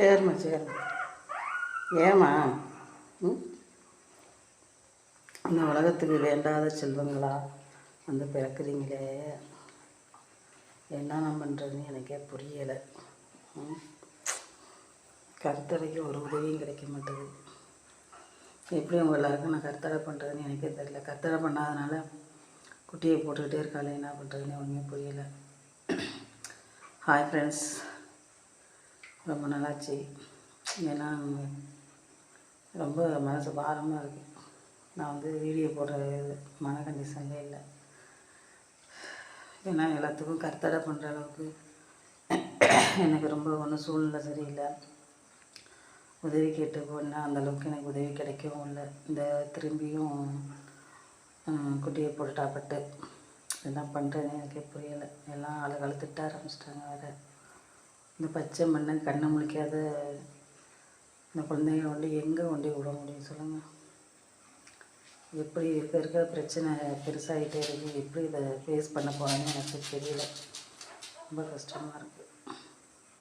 சரிம்மா சரிம்மா ஏம்மா? ம்? இந்த உலகத்துக்கு வேண்டாத செல்வங்களா? வந்து பிறக்குறீங்களே. என்னென்ன பண்ணுறதுன்னு எனக்கே புரியலை. கருத்தரைக்கு கருத்தடைக்கு ஒரு உதவியும் கிடைக்க மாட்டேது எப்படி உங்கள் எல்லாருக்கும் நான் கருத்தடை பண்ணுறதுன்னு எனக்கே தெரியல. கருத்தடை பண்ணாதனால குட்டியை போட்டுக்கிட்டே இருக்காளே என்ன பண்ணுறதுன்னு ஒன்றுமே புரியலை. ஹாய் ஃப்ரெண்ட்ஸ் ரொம்ப நல்லாச்சு ஏன்னா ரொம்ப மனசு பாரமாக இருக்குது நான் வந்து வீடியோ போடுற மன கண்டிஷன்லே இல்லை. ஏன்னா எல்லாத்துக்கும் கர்த்தடை பண்ணுற அளவுக்கு எனக்கு ரொம்ப ஒன்றும் சூழ்நிலை சரியில்லை. உதவி கேட்டு போனால் அந்தளவுக்கு எனக்கு உதவி கிடைக்கவும் இல்லை. இந்த திரும்பியும் குட்டியை போட்டுட்டாப்பட்டு என்ன பண்ணுறதுன்னு எனக்கே புரியலை. எல்லாம் ஆளுகளை திட்ட ஆரம்பிச்சிட்டாங்க வேறு. இந்த பச்சை மண்ணை கண்ணை முழிக்காத இந்த குழந்தைங்க கொண்டு எங்கே கொண்டு விட முடியும் சொல்லுங்கள் எப்படி இருக்க இருக்கிற பிரச்சனை பெருசாகிட்டே இருக்குது எப்படி இதை ஃபேஸ் பண்ண போகிறாங்கன்னு எனக்கு தெரியல. ரொம்ப கஷ்டமாக இருக்குது